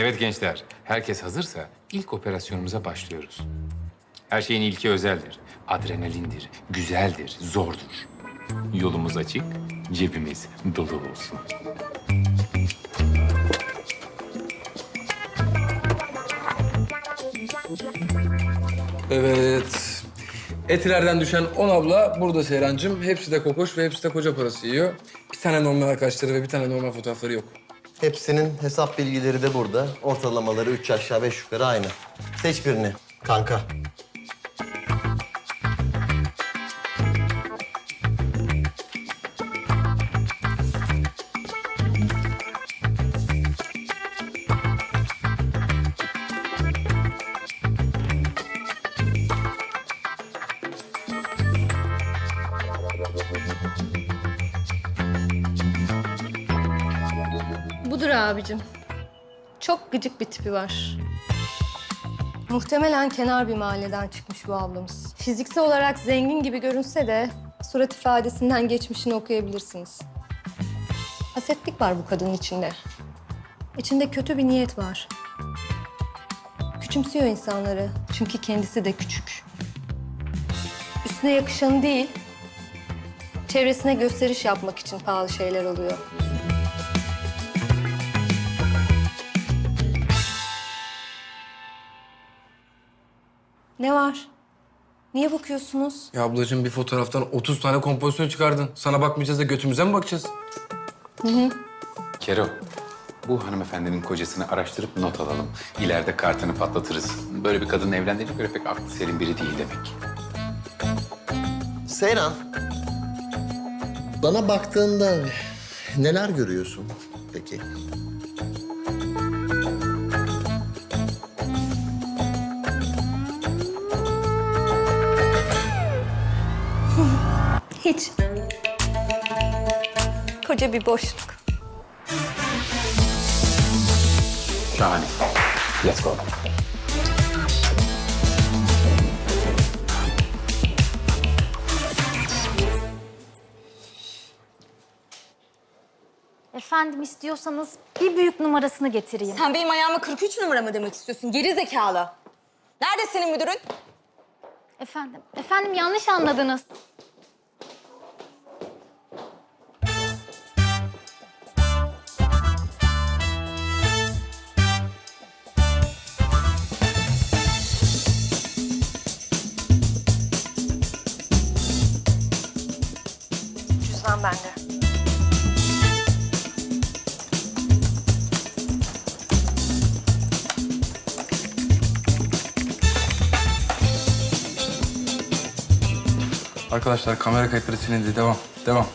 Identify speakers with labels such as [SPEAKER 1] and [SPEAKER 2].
[SPEAKER 1] Evet gençler, herkes hazırsa ilk operasyonumuza başlıyoruz. Her şeyin ilki özeldir. Adrenalindir, güzeldir, zordur. Yolumuz açık, cebimiz dolu olsun.
[SPEAKER 2] Evet. Etilerden düşen 10 abla burada Seyrancığım. Hepsi de kokoş ve hepsi de koca parası yiyor. Bir tane normal arkadaşları ve bir tane normal fotoğrafları yok.
[SPEAKER 3] Hepsinin hesap bilgileri de burada. Ortalamaları üç aşağı beş yukarı aynı. Seç birini kanka.
[SPEAKER 4] Budur abicim. Çok gıcık bir tipi var. Muhtemelen kenar bir mahalleden çıkmış bu ablamız. Fiziksel olarak zengin gibi görünse de surat ifadesinden geçmişini okuyabilirsiniz. Hasetlik var bu kadının içinde. İçinde kötü bir niyet var. Küçümsüyor insanları çünkü kendisi de küçük. Üstüne yakışanı değil, çevresine gösteriş yapmak için pahalı şeyler alıyor. Ne var? Niye bakıyorsunuz?
[SPEAKER 2] Ya ablacığım bir fotoğraftan 30 tane kompozisyon çıkardın. Sana bakmayacağız da götümüze mi bakacağız?
[SPEAKER 1] Kero, bu hanımefendinin kocasını araştırıp not alalım. İleride kartını patlatırız. Böyle bir kadın evlendiğine göre pek aklı selim biri değil demek.
[SPEAKER 3] Seyran. Bana baktığında neler görüyorsun peki?
[SPEAKER 4] Hiç. Koca bir boşluk.
[SPEAKER 1] Şahane. Let's go.
[SPEAKER 5] Efendim istiyorsanız bir büyük numarasını getireyim.
[SPEAKER 6] Sen benim ayağıma 43 numara mı demek istiyorsun? Geri zekalı. Nerede senin müdürün?
[SPEAKER 5] Efendim, efendim yanlış anladınız.
[SPEAKER 4] Cüzdan bende.
[SPEAKER 2] Arkadaşlar kamera kayıtları silindi. Devam. Devam.